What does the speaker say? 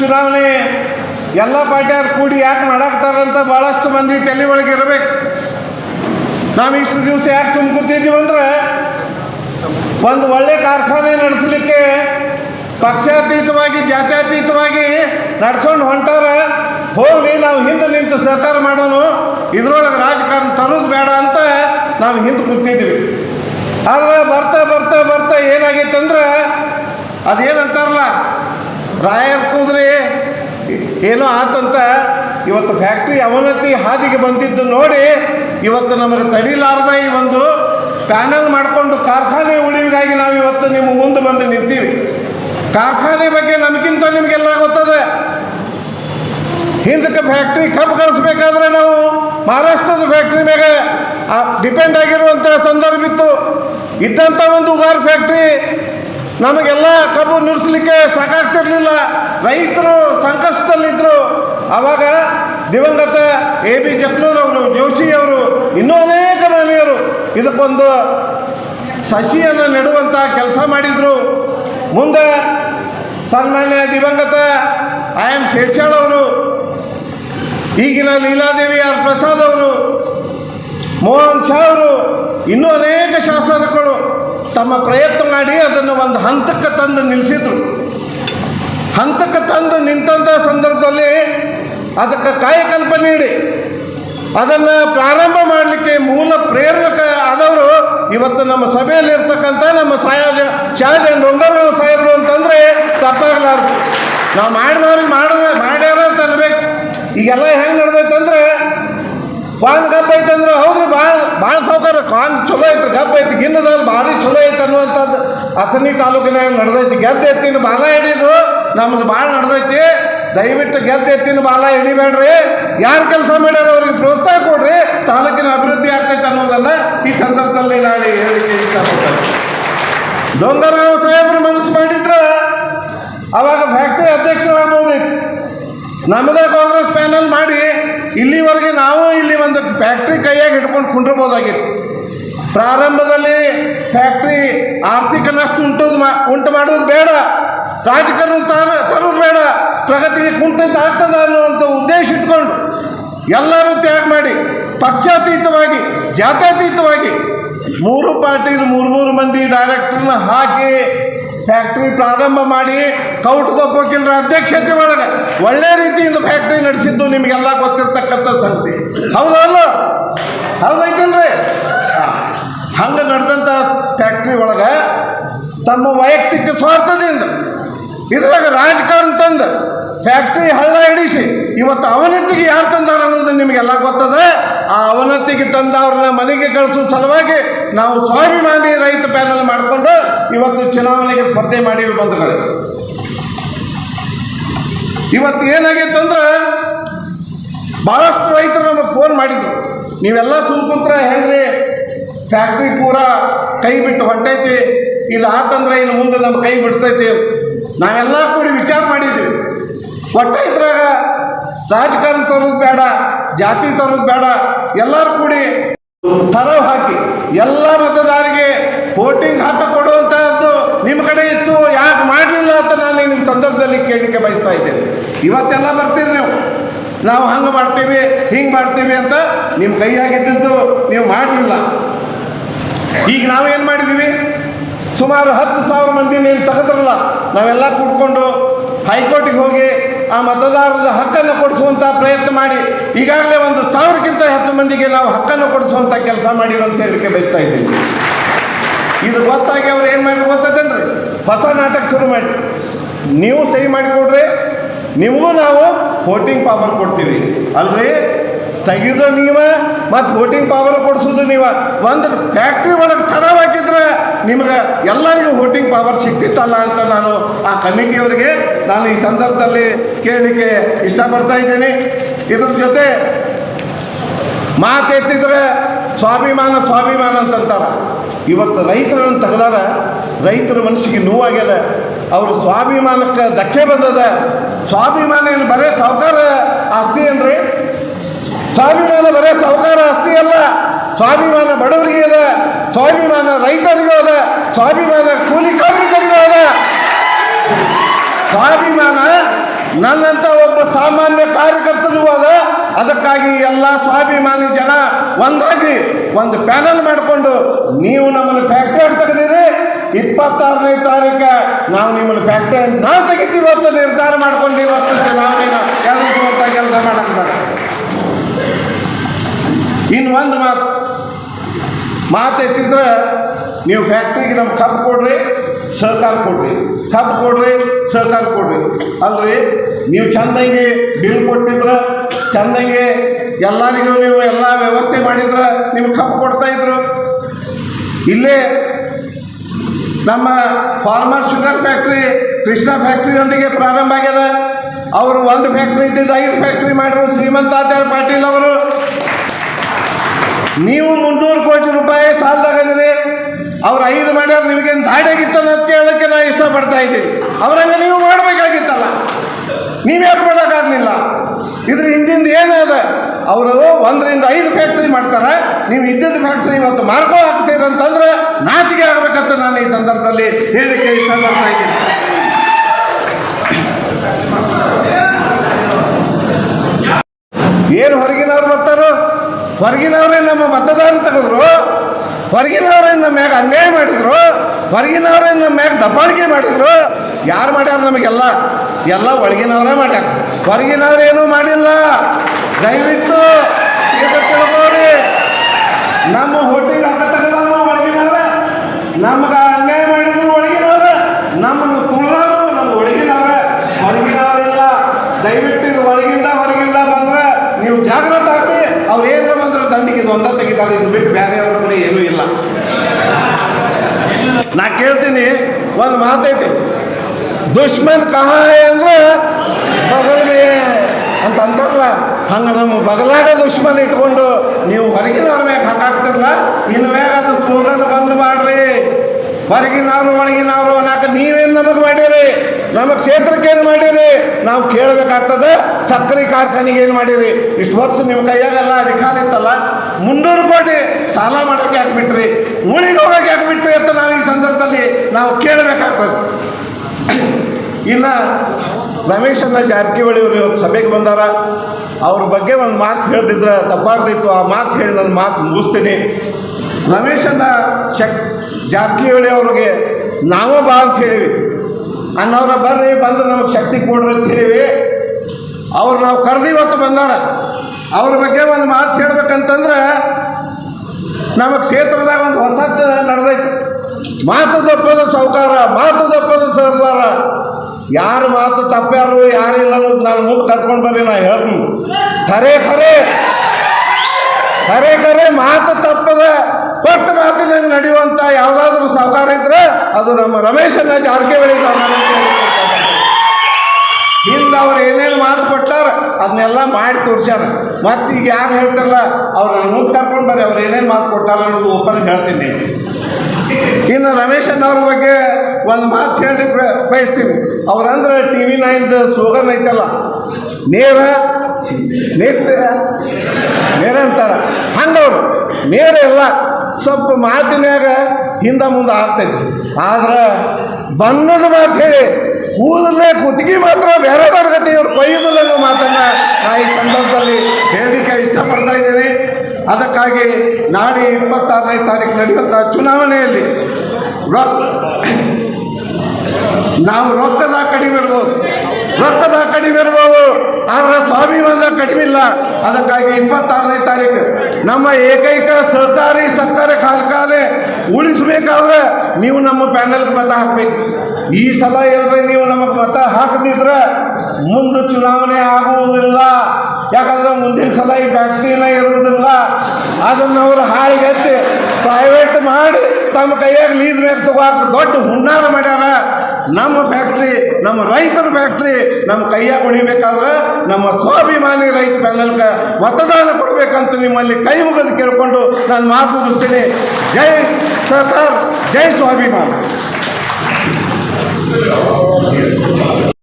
ಚುನಾವಣೆ ಎಲ್ಲ ಪಾರ್ಟಿಯವ್ರು ಕೂಡಿ ಯಾಕೆ ಮಾಡಾಕ್ತಾರಂತ ಭಾಳಷ್ಟು ಮಂದಿ ತಲೆ ಒಳಗೆ ಇರಬೇಕು. ನಾವು ಇಷ್ಟು ದಿವಸ ಯಾಕೆ ಸುಮ್ ಕೂತಿದ್ದೀವಿ ಅಂದ್ರೆ ಒಂದು ಒಳ್ಳೆ ಕಾರ್ಖಾನೆ ನಡೆಸಲಿಕ್ಕೆ ಪಕ್ಷಾತೀತವಾಗಿ, ಜಾತ್ಯತೀತವಾಗಿ ನಡ್ಸ್ಕೊಂಡು ಹೊಂಟಾರ, ಹೋಗ್ಲಿ, ನಾವು ಹಿಂದೆ ನಿಂತು ಸಹಕಾರ ಮಾಡೋನು, ಇದ್ರೊಳಗೆ ರಾಜಕಾರಣ ತರೋದು ಬೇಡ ಅಂತ ನಾವು ಹಿಂದೆ ಕೂತಿದ್ವಿ ಆದರೆ ಬರ್ತಾ ಬರ್ತಾ ಬರ್ತಾ ಏನಾಗೈತಂದ್ರೆ ಅದೇನಂತಾರಲ್ಲ ರಾಯರ್ ಕೂದ್ರಿ ಏನೋ ಆತಂತ. ಇವತ್ತು ಫ್ಯಾಕ್ಟ್ರಿ ಅವನತಿ ಹಾದಿಗೆ ಬಂದಿದ್ದು ನೋಡಿ, ಇವತ್ತು ನಮಗೆ ತಡಿಲಾರ್ದ ಈ ಒಂದು ಪ್ಯಾನಲ್ ಮಾಡಿಕೊಂಡು ಕಾರ್ಖಾನೆ ಉಳಿವಿಗಾಗಿ ನಾವು ಇವತ್ತು ನಿಮ್ಮ ಮುಂದೆ ಬಂದು ನಿಂತೀವಿ. ಕಾರ್ಖಾನೆ ಬಗ್ಗೆ ನಮಗಿಂತ ನಿಮಗೆಲ್ಲ ಗೊತ್ತದೆ. ಹಿಂದಕ್ಕೆ ಫ್ಯಾಕ್ಟ್ರಿ ಕಬ್ಬು ಕಳಿಸ್ಬೇಕಾದ್ರೆ ನಾವು ಮಹಾರಾಷ್ಟ್ರದ ಫ್ಯಾಕ್ಟ್ರಿ ಮೇಲೆ ಡಿಪೆಂಡ್ ಆಗಿರುವಂಥ ಸಂದರ್ಭ ಇತ್ತು. ಇದ್ದಂಥ ಒಂದು ಉಗಾರ್ ಫ್ಯಾಕ್ಟ್ರಿ ನಮಗೆಲ್ಲ ಕಬ್ಬು ನುಡಿಸ್ಲಿಕ್ಕೆ ಸಾಕಾಗ್ತಿರ್ಲಿಲ್ಲ. ರೈತರು ಸಂಕಷ್ಟದಲ್ಲಿದ್ದರು ಆವಾಗ ದಿವಂಗತ ಎ ಬಿ ಜೋಶಿ ಅವರು, ಇನ್ನೂ ಅನೇಕ ಮನೆಯವರು ಇದಕ್ಕೊಂದು ಸಸಿಯನ್ನು ನೆಡುವಂಥ ಕೆಲಸ ಮಾಡಿದರು. ಮುಂದೆ ಸನ್ಮಾನ್ಯ ದಿವಂಗತ ಐ ಎಂ ಶೇಷಾಳ್ ಅವರು, ಈಗಿನ ಲೀಲಾದೇವಿ ಆರ್ ಪ್ರಸಾದ್ ಅವರು, ಮೋಹನ್ ಶಾ ಅವರು, ಇನ್ನೂ ಅನೇಕ ಶಾಸಕರು ತಮ್ಮ ಪ್ರಯತ್ನ ಮಾಡಿ ಅದನ್ನು ಒಂದು ಹಂತಕ್ಕೆ ತಂದು ನಿಲ್ಲಿಸಿದ್ರು. ಹಂತಕ್ಕೆ ತಂದು ನಿಂತಂಥ ಸಂದರ್ಭದಲ್ಲಿ ಅದಕ್ಕೆ ಕಾಯಕಲ್ಪ ನೀಡಿ. ಅದನ್ನು ಪ್ರಾರಂಭ ಮಾಡಲಿಕ್ಕೆ ಮೂಲ ಪ್ರೇರಕ ಆದವರು ಇವತ್ತು ನಮ್ಮ ಸಭೆಯಲ್ಲಿ ಇರ್ತಕ್ಕಂಥ ನಮ್ಮ ಸಾಯಾಜ ಶಾಜ ಡೊಂಗರು ಸಾಹೇಬರು ಅಂತಂದರೆ ತಪ್ಪಾಗಲಾರ್ದು. ನಾವು ಮಾಡಿದವ್ರಿಗೆ ಮಾಡ ಮಾಡ್ಯಾರ ಅಂತ ಅನ್ಬೇಕು. ಈಗೆಲ್ಲ ಹೆಂಗೆ ನಡೆದೈತಂದ್ರೆ ಪಾನ್ ಕಪ್ಪ ಐತಂದ್ರೆ ಹೌದ್ರಿ ಭಾಳ ಸೌಕರ್ಯ ಕಾನ್ ಚಲೋ ಐತ್ರಿ ಗಪ್ಪ ಐತಿ ಗಿನ್ನದಲ್ಲಿ ಭಾರಿ ಚಲೋ ಐತೆ ಅನ್ನುವಂಥದ್ದು. ಅಥಣಿ ತಾಲೂಕಿನಾಗ ನಡೆದೈತಿ ಗೆದ್ದ ಎತ್ತಿನ ಬಾಲ ಹಿಡಿದು ನಮ್ದು ಭಾಳ ನಡೆದೈತಿ. ದಯವಿಟ್ಟು ಗೆದ್ದ ಎತ್ತಿನ ಬಾಲ ಹಿಡಿಬೇಡ್ರಿ. ಯಾರು ಕೆಲಸ ಮಾಡ್ಯಾರ ಅವ್ರಿಗೆ ಪ್ರೋತ್ಸಾಹ ಕೊಡ್ರಿ, ತಾಲೂಕಿನ ಅಭಿವೃದ್ಧಿ ಆಗ್ತೈತೆ ಅನ್ನೋದನ್ನು ಈ ಸಂದರ್ಭದಲ್ಲಿ ನಾಳೆ ಹೇಳಿಕೆ ಡೊಂಗರಾವ್ ಸಾಹೇಬ್ರು ಮನಸ್ಸು ಮಾಡಿದ್ರ, ಅವಾಗ ಫ್ಯಾಕ್ಟ್ರಿ ಅಧ್ಯಕ್ಷರಾಗ್ಬೋದಿತ್ತು ನಮ್ಮದೇ ಕಾಂಗ್ರೆಸ್ ಪ್ಯಾನಲ್ ಮಾಡಿ ಇಲ್ಲಿವರೆಗೆ ನಾವು ಇಲ್ಲಿ ಒಂದು ಫ್ಯಾಕ್ಟ್ರಿ ಕೈಯಾಗಿ ಹಿಡ್ಕೊಂಡು ಕುಂಡಿರ್ಬೋದಾಗಿತ್ತು ಪ್ರಾರಂಭದಲ್ಲಿ ಫ್ಯಾಕ್ಟ್ರಿ ಆರ್ಥಿಕ ನಷ್ಟ ಉಂಟು ಉಂಟು ಮಾಡೋದು ಬೇಡ. ರಾಜಕಾರಣ ತರ ತರೋದು ಬೇಡ. ಪ್ರಗತಿಗೆ ಆಗ್ತದ ಅನ್ನುವಂಥ ಉದ್ದೇಶ ಇಟ್ಕೊಂಡು ಎಲ್ಲರೂ ತ್ಯಾಗ ಮಾಡಿ, ಪಕ್ಷಾತೀತವಾಗಿ, ಜಾತ್ಯತೀತವಾಗಿ ಮೂರು ಪಾರ್ಟಿದು ಮೂರು ಮೂರು ಮಂದಿ ಡೈರೆಕ್ಟರ್ನ ಹಾಕಿ ಫ್ಯಾಕ್ಟ್ರಿ ಪ್ರಾರಂಭ ಮಾಡಿ ಕೌಟುಕೊಪ್ಪಕಿಲ್ರ ಅಧ್ಯಕ್ಷತೆ ಒಳಗೆ ಒಳ್ಳೆ ರೀತಿಯಿಂದ ಫ್ಯಾಕ್ಟ್ರಿ ನಡೆಸಿದ್ದು ನಿಮಗೆಲ್ಲ ಗೊತ್ತಿರ್ತಕ್ಕಂಥ ಸಂಗತಿ. ಹೌದಲ್ಲ? ಹೌದೈತಲ್ರಿ? ಹಂಗೆ ನಡೆದಂಥ ಫ್ಯಾಕ್ಟ್ರಿ ಒಳಗೆ ತಮ್ಮ ವೈಯಕ್ತಿಕ ಸ್ವಾರ್ಥದಿಂದ ಇದ್ರಾಗ ರಾಜಕಾರಣ ತಂದು ಫ್ಯಾಕ್ಟ್ರಿ ಹಳ್ಳ ಹಿಡಿಸಿ ಇವತ್ತು ಅವನತ್ತಿಗೆ ಯಾರು ತಂದಾರ ಅನ್ನೋದು ನಿಮಗೆಲ್ಲ ಗೊತ್ತದೆ? ಆ ಅವನತಿಗೆ ತಂದವ್ರನ್ನ ಮನೆಗೆ ಕಳಿಸೋ ಸಲುವಾಗಿ ನಾವು ಸ್ವಾಭಿಮಾನಿ ರೈತ ಪ್ಯಾನಲ್ ಮಾಡಿಕೊಂಡು ಇವತ್ತು ಚುನಾವಣೆಗೆ ಸ್ಪರ್ಧೆ ಮಾಡೀವಿ ಬಂಧುಗಳೇ. ಇವತ್ತು ಏನಾಗೈತೆ ಅಂದ್ರೆ ಭಾಳಷ್ಟು ರೈತರು ನಮಗೆ ಫೋನ್ ಮಾಡಿದ್ರು. ನೀವೆಲ್ಲ ಸುಮ್ಕುಂತ್ರ ಹೆಂಗ್ರಿ? ಫ್ಯಾಕ್ಟ್ರಿ ಪೂರ ಕೈ ಬಿಟ್ಟು ಹೊಂಟೈತಿ. ಇದು ಆತಂದ್ರೆ ಇನ್ನು ಮುಂದೆ ನಮ್ಮ ಕೈ ಬಿಡ್ತೈತಿ ನಾವೆಲ್ಲ ಕೂಡಿ ವಿಚಾರ ಮಾಡಿದ್ವಿ. ಒಟ್ಟ ಇದ್ರಾಗ ರಾಜಕಾರಣ ತರೋದು ಬೇಡ. ಜಾತಿ ತರೋದು ಬೇಡ, ಎಲ್ಲರೂ ಕೂಡಿ ತರವ್ ಹಾಕಿ, ಎಲ್ಲ ಮತದಾರರಿಗೆ ವೋಟಿಂಗ್ ಹಾಕ ಕೊಡುವಂತಹದ್ದು ನಿಮ್ಮ ಕಡೆ ಇತ್ತು ಯಾಕೆ ಮಾಡಲಿಲ್ಲ ಅಂತ ನಾನು ನಿಮ್ಮ ಸಂದರ್ಭದಲ್ಲಿ ಕೇಳಲಿಕ್ಕೆ ಬಯಸ್ತಾ ಇದ್ದೇನೆ. ಇವತ್ತೆಲ್ಲ ಬರ್ತೀರಿ ನೀವು. ನಾವು ಹಂಗೆ ಮಾಡ್ತೀವಿ, ಹಿಂಗೆ ಮಾಡ್ತೀವಿ ಅಂತ ನಿಮ್ಮ ಕೈಯಾಗಿದ್ದದ್ದು ನೀವು ಮಾಡಲಿಲ್ಲ. ಈಗ ನಾವೇನು ಮಾಡಿದ್ದೀವಿ? ಸುಮಾರು ಹತ್ತು ಸಾವಿರ ಮಂದಿ ನೀನು ತೆಗೆದ್ರಲ್ಲ, ನಾವೆಲ್ಲ ಕೂಡ್ಕೊಂಡು ಹೈಕೋರ್ಟಿಗೆ ಹೋಗಿ ಆ ಮತದಾರರ ಹಕ್ಕನ್ನು ಕೊಡಿಸುವಂಥ ಪ್ರಯತ್ನ ಮಾಡಿ. ಈಗಾಗಲೇ ಒಂದು ಸಾವಿರಕ್ಕಿಂತ ಹೆಚ್ಚು ಮಂದಿಗೆ ನಾವು ಹಕ್ಕನ್ನು ಕೊಡಿಸುವಂಥ ಕೆಲಸ ಮಾಡಿರೋ ಅಂತ ಹೇಳಲಿಕ್ಕೆ ಬಯಸ್ತಾ ಇದ್ದೀನಿ. ಇದು ಗೊತ್ತಾಗಿ ಅವ್ರು ಏನು ಮಾಡಿ ಗೊತ್ತದೇನ್ರಿ ಹೊಸ ನಾಟಕ ಶುರು ಮಾಡಿ. ನೀವು ಸಹಿ ಮಾಡಿಕೊಡ್ರಿ, ನಿಮಗೂ ನಾವು ವೋಟಿಂಗ್ ಪವರ್ ಕೊಡ್ತೀವಿ. ಅಲ್ರಿ? ತೆಗೆದು ನೀವ ಮತ್ತು ವೋಟಿಂಗ್ ಪವರ್ ಕೊಡಿಸೋದು ನೀವ. ಒಂದು ಫ್ಯಾಕ್ಟ್ರಿ ಒಳಗೆ ಖರಾಬ್ ಹಾಕಿದ್ರೆ ನಿಮ್ಗೆ ಎಲ್ಲರಿಗೂ ವೋಟಿಂಗ್ ಪವರ್ ಸಿಗ್ತಿತ್ತಲ್ಲ ಅಂತ ನಾನು ಆ ಕಮಿಟಿಯವರಿಗೆ ನಾನು ಈ ಸಂದರ್ಭದಲ್ಲಿ ಕೇಳಲಿಕ್ಕೆ ಇಷ್ಟಪಡ್ತಾ ಇದ್ದೀನಿ. ಇದ್ರ ಜೊತೆ ಮಾತೆತ್ತಿದ್ರೆ ಸ್ವಾಭಿಮಾನ ಸ್ವಾಭಿಮಾನ ಅಂತಂತಾರ. ಇವತ್ತು ರೈತರನ್ನು ತೆಗೆದಾರ, ರೈತರ ಮನಸ್ಸಿಗೆ ನೋವಾಗ್ಯದ. ಅವರು ಸ್ವಾಭಿಮಾನಕ್ಕೆ ಧಕ್ಕೆ ಬಂದದ. ಸ್ವಾಭಿಮಾನ ಏನು ಬರೇ ಸಾವುಕಾರ ಆಸ್ತಿ ಏನ್ರಿ? ಸ್ವಾಭಿಮಾನ ಬರೇ ಸಾವುಕಾರ ಆಸ್ತಿ ಅಲ್ಲ. ಸ್ವಾಭಿಮಾನ ಬಡವರಿಗೆ ಅದ ಸ್ವಾಭಿಮಾನ ರೈತರಿಗೂ ಅದ ಸ್ವಾಭಿಮಾನ ಕೂಲಿ ಕಾರ್ಮಿಕರಿಗೂ ಅದ ಸ್ವಾಭಿಮಾನ ನನ್ನಂತ ಒಬ್ಬ ಸಾಮಾನ್ಯ ಕಾರ್ಯಕರ್ತರಿಗೂ ಅದ ಅದಕ್ಕಾಗಿ ಎಲ್ಲ ಸ್ವಾಭಿಮಾನಿ ಜನ ಒಂದಾಗಿ ಒಂದು ಪ್ಯಾನಲ್ ಮಾಡಿಕೊಂಡು ನೀವು ನಮ್ಮನ್ನು ಫ್ಯಾಕ್ಟ್ರಿ ತೆಗೆದಿರಿ. ಇಪ್ಪತ್ತಾರನೇ ತಾರೀಕು ನಾವು ನಿಮ್ಮನ್ನು ಫ್ಯಾಕ್ಟ್ರಿ ನಾವು ತೆಗಿತೀವಿ ಅಂತ ನಿರ್ಧಾರ ಮಾಡ್ಕೊಂಡು ಇವತ್ತು ಚುನಾವಣೆನ ಕೆಲಸ ಕೆಲಸ ಮಾಡಕ್ತಾರೆ ಇನ್ನು ಒಂದು ಮಾತು. ಮಾತು ಎತ್ತಿದ್ರೆ ನೀವು ಫ್ಯಾಕ್ಟ್ರಿಗೆ ನಮ್ಗೆ ಕಬ್ಬು ಕೊಡ್ರಿ ಸಹಕಾರ ಕೊಡ್ರಿ. ಕಬ್ಬು ಕೊಡ್ರಿ ಸಹಕಾರ ಕೊಡ್ರಿ. ಅಲ್ರಿ, ನೀವು ಚಂದಂಗೆ ಬಿಲ್ ಕೊಟ್ಟಿದ್ರೆ, ಚಂದಂಗೆ ಎಲ್ಲರಿಗೂ ನೀವು ಎಲ್ಲ ವ್ಯವಸ್ಥೆ ಮಾಡಿದ್ರೆ ನಿಮ್ಗೆ ಕಬ್ಬು ಕೊಡ್ತಾ ಇದ್ರು. ಇಲ್ಲೇ ನಮ್ಮ ಫಾರ್ಮರ್ ಶುಗರ್ ಫ್ಯಾಕ್ಟ್ರಿ ಕೃಷ್ಣ ಫ್ಯಾಕ್ಟ್ರಿಯೊಂದಿಗೆ ಪ್ರಾರಂಭ ಆಗ್ಯದ. ಅವರು ಒಂದು ಫ್ಯಾಕ್ಟ್ರಿ ಇದ್ದಿದ್ದು ಐದು ಫ್ಯಾಕ್ಟ್ರಿ ಮಾಡಿದ್ರು. ಶ್ರೀಮಂತ ಪಾಟೀಲ್ ಅವರು ನೀವು ಮುನ್ನೂರು ಕೋಟಿ ರೂಪಾಯಿ ಸಾಲದಾಗಿದ್ದೀರಿ ಅವ್ರು ಐದು ಮಾಡ್ಯಾರ ನಿಮಗೇನು ದಾಡಿಯಾಗಿತ್ತು ಅನ್ನೋದು ಕೇಳೋಕ್ಕೆ ನಾನು ಇಷ್ಟಪಡ್ತಾ ಇದ್ದೀನಿ. ಅವರೆಲ್ಲ ನೀವು ಮಾಡಬೇಕಾಗಿತ್ತಲ್ಲ. ನೀವು ಮಾಡೋಕ್ಕಾಗಲಿಲ್ಲ ಇದ್ರ ಹಿಂದಿಂದ ಏನಾದ? ಅವರು ಒಂದರಿಂದ ಐದು ಫ್ಯಾಕ್ಟ್ರಿ ಮಾಡ್ತಾರೆ. ನೀವು ಇದ್ದಿದ್ದ ಫ್ಯಾಕ್ಟ್ರಿ ಇವತ್ತು ಮಾರ್ಕೋ ಹಾಕ್ತೀರ ಅಂತಂದ್ರೆ ನಾಚಿಕೆ ಆಗಬೇಕಂತ ನಾನು ಈ ಸಂದರ್ಭದಲ್ಲಿ ಹೇಳಲಿಕ್ಕೆ ಇಷ್ಟಪಡ್ತಾ ಇದ್ದೀನಿ. ಏನು ಹೊರಗಿನವ್ರು ಬರ್ತಾರೋ? ಹೊರಗಿನವರೇ ನಮ್ಮ ಮತದಾನ ತೆಗೆದ್ರು. ಹೊರಗಿನವರೇ ನಮ್ಮ ಮ್ಯಾಗ ಅನ್ಯಾಯ ಮಾಡಿದ್ರು. ಹೊರಗಿನವರೇ ನಮ್ಮ ಮ್ಯಾಗ ದಬ್ಬಾಳಿಕೆ ಮಾಡಿದ್ರು. ಯಾರು ಮಾಡ್ಯಾರ ನಮಗೆಲ್ಲ? ಎಲ್ಲ ಒಳಗಿನವರೇ ಮಾಡ್ಯಾರ. ಹೊರಗಿನವರೇನೂ ಮಾಡಿಲ್ಲ. ದಯವಿಟ್ಟು ತಿಳ್ಕೊಳ್ರಿ. ನಮ್ಮ ಹೋಟೆಲ್ ಹಕ್ಕ ತೆಗೆದ ಒಳಗಿನವ್ರೆ? ನಮ್ಗೆ ಅನ್ಯಾಯ ಮಾಡಿದ್ರು ಒಳಗಿನವ್ರೆ ನಮ್ಮನ್ನು ತುಳಿದವರು ನಮ್ಮ ಒಳಗಿನವ್ರೆ ಹೊರಗಿನವರಿಲ್ಲ ದಯವಿಟ್ಟು ಇದು ಒಳಗಿಂದ ಹೊರಗಿಂದ ಬಂದ್ರೆ ನೀವು ಜಾಗ್ರತೆ ಆಗ್ರಿ ಅವ್ರು ಏನಾರ ಬಂದ್ರೆ ದಂಡಿಗೆ ಇದು ಒಂದ ತೆಗಿತಾರೆ ಇದು ಬಿಟ್ಟು ಬೇರೆಯವ್ರ ಕಡೆ ಏನೂ ಇಲ್ಲ. ನಾ ಕೇಳ್ತೀನಿ, ಒಂದು ಮಾತೈತಿ. ದುಶ್ಮನ್ ಕಹ ಅಂದ್ರೆ ಅಂತ ಅಂತಾರಲ್ಲ, ಹಂಗೆ ನಮ್ಮ ಬಗಲಾಗ ದುಶ್ಮನ್ ಇಟ್ಕೊಂಡು ನೀವು ಹೊರಗಿನವ್ರ ಮ್ಯಾಗ ಹಾಕಾಕ್ತಿರಲ್ಲ, ಇನ್ನು ಮ್ಯಾಗ ಅದು ಸ್ಲೋಗನ್ ಬಂದ್ ಮಾಡ್ರಿ. ಹೊರಗಿನವ್ರು, ಒಳಗಿನವ್ರು ಅನ್ನಕ ನೀವೇನು ನಮಗೆ ಮಾಡಿರಿ? ನಮ್ಮ ಕ್ಷೇತ್ರಕ್ಕೆ ಏನು ಮಾಡಿರಿ? ನಾವು ಕೇಳಬೇಕಾಗ್ತದೆ, ಸಕ್ಕರೆ ಕಾರ್ಖಾನೆಗೆ ಏನು ಮಾಡಿರಿ? ಇಷ್ಟು ವರ್ಷ ನಿಮ್ಮ ಕೈಯಾಗೆಲ್ಲ ಅಧಿಕಾರ ಇತ್ತಲ್ಲ? ಮುನ್ನೂರು ಕೋಟಿ ಸಾಲ ಮಾಡೋಕೆ ಹಾಕ್ಬಿಟ್ರಿ ಮುಳಿಗೆ ಹೋಗೋಕೆ ಹಾಕ್ಬಿಟ್ರಿ ಅಂತ ನಾವು ಈ ಸಂದರ್ಭದಲ್ಲಿ ನಾವು ಕೇಳಬೇಕಾಗ್ತದೆ. ಇನ್ನು ರಮೇಶನ್ನ ಜಾರಕಿಹೊಳಿ ಅವರು ಇವತ್ತು ಸಭೆಗೆ ಬಂದಾರ. ಅವ್ರ ಬಗ್ಗೆ ಒಂದು ಮಾತು ಹೇಳ್ದಿದ್ರೆ ತಪ್ಪಾಗ್ದಿತ್ತು. ಆ ಮಾತು ಹೇಳಿ ನನ್ನ ಮಾತು ಮುಗಿಸ್ತೀನಿ. ರಮೇಶನ್ನ ಶಕ್ ಜಾರಕಿಹೊಳಿ ಅವ್ರಿಗೆ, ನಾವೇ ಬಾ ಅಂತ ಹೇಳಿವಿ. ಅನ್ನೋರ ಬರ್ರಿ, ಬಂದ್ರೆ ನಮಗೆ ಶಕ್ತಿ ಕೊಡ್ರಿ ಅಂತ ಹೇಳಿವಿ. ಅವ್ರು ನಾವು ಕರೆದು ಇವತ್ತು ಬಂದಾರ. ಅವ್ರ ಬಗ್ಗೆ ಒಂದು ಮಾತು ಹೇಳ್ಬೇಕಂತಂದ್ರೆ ನಮ್ಮ ಕ್ಷೇತ್ರದಾಗ ಒಂದು ಹೊಸ ನಡೆದೈತಿ. ಮಾತು ದಪ್ಪದ ಸೌಕಾರ, ಮಾತು ದಪ್ಪದ ಸರ್ದಾರ. ಯಾರು ಮಾತು ತಪ್ಪ್ಯಾರು ಯಾರಿಲ್ಲ ಅನ್ನೋದು ನಾನು ಮುಂದೆ ಕರ್ಕೊಂಡು ಬರ್ರಿ, ನಾ ಹೇಳ್ತೀನಿ. ಖರೆ ಖರೆ. ಖರೆ ಖರೆ, ಮಾತು ತಪ್ಪದ ಕೊಟ್ಟ ಮಾತಿನಲ್ಲಿ ನಡೆಯುವಂಥ ಯಾವುದಾದ್ರೂ ಸಹಕಾರ ಇದ್ರೆ ಅದು ನಮ್ಮ ರಮೇಶನ ಜಾರಕಿಹೊಳಿ. ಹಿಂದೆ ಅವ್ರು ಏನೇನು ಮಾತು ಕೊಟ್ಟಾರ, ಅದನ್ನೆಲ್ಲ ಮಾಡಿ ತೋರ್ಸ್ಯಾರ. ಮತ್ತೆ ಈಗ ಯಾರು ಹೇಳ್ತಾರಲ್ಲ ಅವ್ರು ನನ್ನ ಮುಂದೆ ಕರ್ಕೊಂಡು ಬರ್ರಿ, ಅವ್ರು ಏನೇನು ಮಾತು ಕೊಟ್ಟಾರ ಅನ್ನೋದು ಓಪನ್ ಹೇಳ್ತೀನಿ ಇನ್ನು ರಮೇಶ್ ಅವ್ರ ಬಗ್ಗೆ ಒಂದು ಮಾತು ಹೇಳಿ ಬಯಸ್ತೀನಿ. ಅವ್ರಂದ್ರೆ ಟಿ ವಿ ನೈನ್ದು ಸ್ಲೋಗನ್ ಐತಲ್ಲ, ನೇರ, ನಿತ್ಯ, ನೇರ ಅಂತಾರ. ಹಂಗವ್ರು, ನೇರ ಎಲ್ಲ. ಸ್ವಲ್ಪ ಮಾತಿನಾಗ ಹಿಂದೆ ಮುಂದೆ ಆಗ್ತೈತಿ. ಆದ್ರೆ ಬಣ್ಣದ ಮಾತು ಹೇಳಿ ಕೂದಲೇ ಕುತ್ತಿಗೆ ಮಾತ್ರ ಬೇರೆ ತರಗತಿ ಇವ್ರು ಕೊಯ್ಯುದಿಲ್ಲ ಅನ್ನೋ ಮಾತನ್ನು ನಾ ಈ ಸಂದರ್ಭದಲ್ಲಿ ಹೇಳಲಿಕ್ಕೆ ಇಷ್ಟಪಡ್ತಾ ಇದ್ದೀನಿ. ಅದಕ್ಕಾಗಿ ನಾಳೆ ಇಪ್ಪತ್ತಾರನೇ ತಾರೀಕು ನಡೆಯುವಂಥ ಚುನಾವಣೆಯಲ್ಲಿ ನಾವು ರೊಕ್ಕದ ಕಡಿಮೆ ಇರ್ಬೋದು ರೊಕ್ಕದ ಕಡಿಮೆ ಇರ್ಬೋದು ಆದರೆ ಬಂದ ಕಡಿಮೆ ಇಲ್ಲ. ಅದಕ್ಕಾಗಿ ಇಪ್ಪತ್ತಾರನೇ ತಾರೀಕು ನಮ್ಮ ಏಕೈಕ ಸರ್ಕಾರಿ ಸಕ್ಕರೆ ಕಾರ್ಖಾನೆ ಉಳಿಸಬೇಕಾದ್ರೆ ನೀವು ನಮ್ಮ ಪ್ಯಾನಲ್ಗೆ ಮತ ಹಾಕ್ಬೇಕು. ಈ ಸಲ ಎಲ್ಲರೂ ನೀವು ನಮಗೆ ಮತ ಹಾಕದಿದ್ರೆ ಮುಂದೆ ಚುನಾವಣೆ ಆಗುವುದಿಲ್ಲ. ಯಾಕಂದ್ರೆ ಮುಂದಿನ ಸಲ ಈ ಫ್ಯಾಕ್ಟ್ರಿನ ಇರುವುದಿಲ್ಲ. ಅದನ್ನು ಅವರು ಹಾಳಿಗೆ ಹಚ್ಚಿ ಪ್ರೈವೇಟ್ ಮಾಡಿ ತಮ್ಮ ಕೈಯಾಗ ಲೀಸ್ ಮೇಲೆ ತಗೋಕೆ ದೊಡ್ಡ ಹುನ್ನಾರ ಮಾಡ್ಯಾರ. ನಮ್ಮ ಫ್ಯಾಕ್ಟ್ರಿ ನಮ್ಮ ರೈತರ ಫ್ಯಾಕ್ಟ್ರಿ ನಮ್ಮ ಕೈಯಾಗ ಉಳಿಬೇಕಾದ್ರೆ ನಮ್ಮ ಸ್ವಾಭಿಮಾನಿ ರೈತ ಪ್ಯಾನಲ್ಗೆ ಮತದಾನ ಕೊಡಬೇಕಂತ ನಿಮ್ಮಲ್ಲಿ ಕೈ ಮುಗಿದು ಕೇಳಿಕೊಂಡು ನಾನು ಮಾತು ಮುಗಿಸ್ತೀನಿ. ಜೈ ಸರ್ಕಾರ್, ಜೈ ಸ್ವಾಭಿಮಾನ.